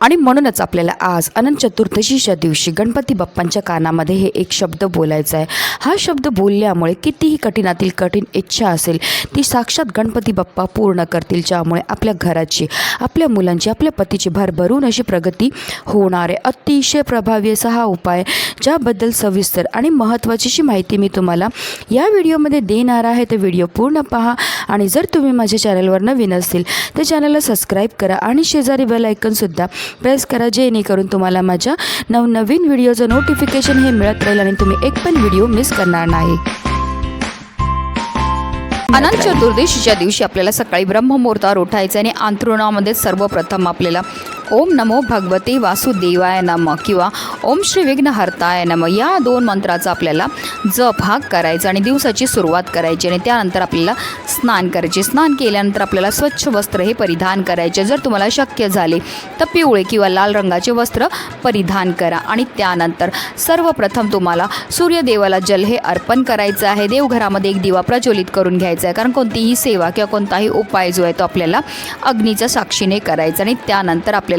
आणि म्हणूनच आपल्याला आज अनंत चतुर्दशीच्या दिवशी गणपती बाप्पांच्या कानामध्ये हे एक शब्द बोलायचा आहे. हा शब्द बोलल्यामुळे कितीही कठीणातील कठीण इच्छा असेल ती साक्षात गणपती बाप्पा पूर्ण करतील ज्यामुळे आपल्या घराची आपल्या मुलांची आपल्या पतीची भरभरून अशी प्रगती होणार आहे. अतिशय प्रभावी असा हा उपाय ज्याबद्दल सविस्तर आणि महत्त्वाचीशी माहिती मी तुम्हाला या व्हिडिओमध्ये देणार आहे. तर व्हिडिओ पूर्ण पहा आणि जर तुम्ही माझ्या चॅनलवर नवीन असतील तर चॅनलला सबस्क्राईब करा आणि शेजारी बेल ऐकनसुद्धा प्रेस करा जेणेकरून तुम्हाला माझ्या नवनवीन व्हिडिओचं नोटिफिकेशन हे मिळत राहील आणि तुम्ही एक पण व्हिडिओ मिस करणार नाही. अनंत चतुर्दशीच्या दिवशी आपल्याला सकाळी ब्रह्ममुहूर्तावर उठायचं आणि अंथरुणामध्ये सर्वप्रथम आपल्याला ओम नमो भगवते वासुदेवाय नम किंवा ओम श्री विघ्नहर्ताय नम. या दोन मंत्राचा आपल्याला जप हा करायचा आणि दिवसाची सुरुवात करायची आणि त्यानंतर आपल्याला स्नान करायचे. स्नान केल्यानंतर आपल्याला स्वच्छ वस्त्र हे परिधान करायचे. जर तुम्हाला शक्य झाले तर पिवळे किंवा लाल रंगाचे वस्त्र परिधान करा आणि त्यानंतर सर्वप्रथम तुम्हाला सूर्यदेवाला जल हे अर्पण करायचं आहे. देवघरामध्ये एक दिवा प्रज्वलित करून घ्यायचा आहे. कारण कोणतीही सेवा किंवा कोणताही उपाय जो आहे तो आपल्याला अग्नीच्या साक्षीने करायचा आणि त्यानंतर आपल्याला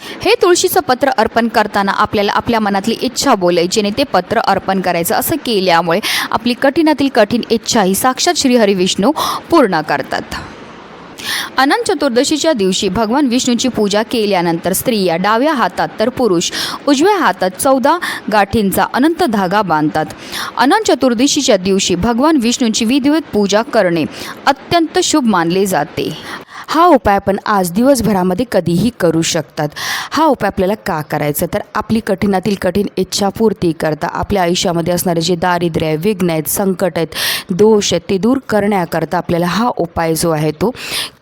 हे तुळशीचं पत्र अर्पण करताना आपल्याला आपल्या मनातली इच्छा बोलायची ते पत्र अर्पण करायचं असं केल्यामुळे आपली कठीणातील कठीण इच्छा ही साक्षात श्रीहरी विष्णू पूर्ण करतात. अनंत चतुर्दशीच्या दिवशी भगवान विष्णूची पूजा केल्यानंतर स्त्रिया डाव्या हातात तर पुरुष उजव्या हातात चौदा गाठींचा अनंत धागा बांधतात. अनंत चतुर्दशीच्या दिवशी भगवान विष्णूची विधिवत पूजा करणे अत्यंत शुभ मानले जाते. हा उपाय आपण आज दिवसभरामध्ये कधीही करू शकतात. हा उपाय आपल्याला का करायचा? तर आपली कठीणातील कठीण इच्छापूर्ती करता आपल्या आयुष्यामध्ये असणारे जे दारिद्र्य आहे विघ्न आहेत संकट आहेत दोष आहेत ते दूर करण्याकरता आपल्याला हा उपाय जो आहे तो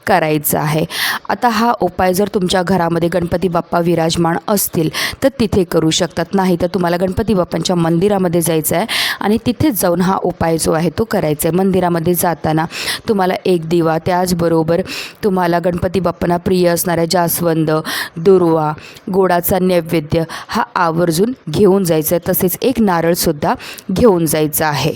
करायचा आहे. आता हा उपाय जर तुमच्या घरामध्ये गणपती बाप्पा विराजमान असतील तर तिथे करू शकतात. नाही तर तुम्हाला गणपती बाप्पांच्या मंदिरामध्ये जायचं आहे आणि तिथेच जाऊन हा उपाय जो आहे तो करायचा आहे मंदिरामध्ये जाताना तुम्हाला एक दिवा त्याचबरोबर तुम्हाला गणपती बाप्पांना प्रिय असणाऱ्या जास्वंद दुर्वा गोडाचा नैवेद्य हा आवर्जून घेऊन जायचा आहे तसेच एक नारळसुद्धा घेऊन जायचं आहे.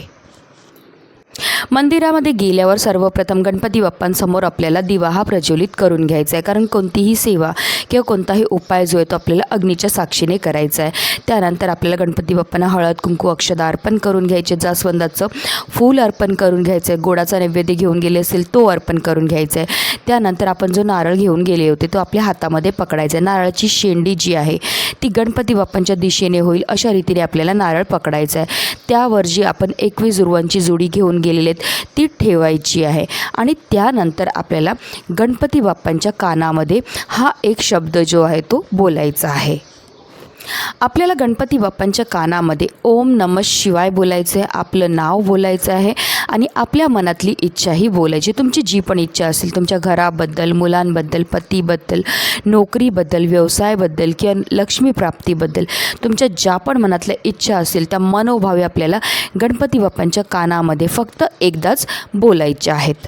मंदिरामध्ये गेल्यावर सर्वप्रथम गणपती बाप्पांसमोर आपल्याला दिवा हा प्रज्वलित करून घ्यायचा आहे. कारण कोणतीही सेवा किंवा कोणताही उपाय जो आहे तो आपल्याला अग्नीच्या साक्षीने करायचा आहे. त्यानंतर आपल्याला गणपती बाप्पांना हळद कुंकू अक्षदा अर्पण करून घ्यायचे. जास्वंदाचं फूल अर्पण करून घ्यायचं. आहे गोडाचा नैवेद्य घेऊन गेले असेल तो अर्पण करून घ्यायचा आहे. त्यानंतर आपण जो नारळ घेऊन गेले होते तो आपल्या हातामध्ये पकडायचा आहे. नारळाची शेंडी जी आहे ती गणपती बाप्पांच्या दिशेने होईल अशा रीतीने आपल्याला नारळ पकडायचा आहे. त्यावर जी आपण एकवीस रुवांची जोडी घेऊन गेलेले आहेत ती ठेवायची आहे. आणि त्यानंतर आपल्याला गणपती बाप्पांच्या कानामध्ये हा एक शब्द जो आहे तो बोलायचा आहे. आपल्याला गणपती बाप्पांच्या कानामध्ये ओम नम शिवाय बोलायचं आहे आपलं नाव बोलायचं आहे आणि आपल्या मनातली इच्छाही बोलायची. तुमची जी पण इच्छा असेल तुमच्या घराबद्दल मुलांबद्दल पतीबद्दल नोकरीबद्दल व्यवसायाबद्दल किंवा लक्ष्मी प्राप्तीबद्दल तुमच्या ज्या पण मनातल्या इच्छा असेल त्या मनोभावे आपल्याला गणपती बाप्पांच्या कानामध्ये फक्त एकदाच बोलायच्या आहेत.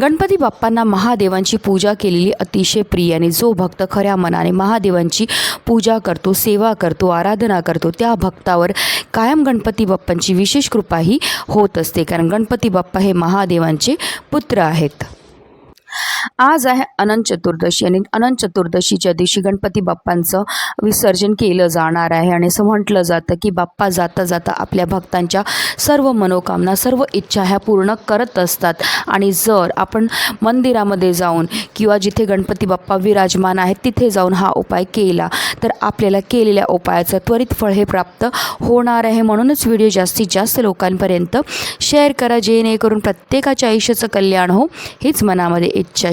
गणपती बाप्पांना महादेवांची पूजा केलेली अतिशय प्रिय आणि जो भक्त खऱ्या मनाने महादेवांची पूजा करतो सेवा करतो आराधना करतो त्या भक्तावर कायम गणपती बाप्पांची विशेष कृपाही होत असते. कारण गणपती बाप्पा हे महादेवांचे पुत्र आहेत. आज आहे अनंत चतुर्दशी आणि अनंत चतुर्दशीच्या दिवशी गणपती बाप्पांचं विसर्जन केलं जाणार आहे. आणि असं म्हटलं जातं की बाप्पा जाता जाता आपल्या भक्तांच्या सर्व मनोकामना सर्व इच्छा ह्या पूर्ण करत असतात. आणि जर आपण मंदिरामध्ये जाऊन किंवा जिथे गणपती बाप्पा विराजमान आहेत तिथे जाऊन हा उपाय केला तर आपल्याला केलेल्या उपायाचं त्वरित फळ हे प्राप्त होणार आहे. म्हणूनच व्हिडिओ जास्तीत जास्त लोकांपर्यंत शेअर करा जेणेकरून प्रत्येकाच्या आयुष्याचं कल्याण हो हीच मनामध्ये इच्छा.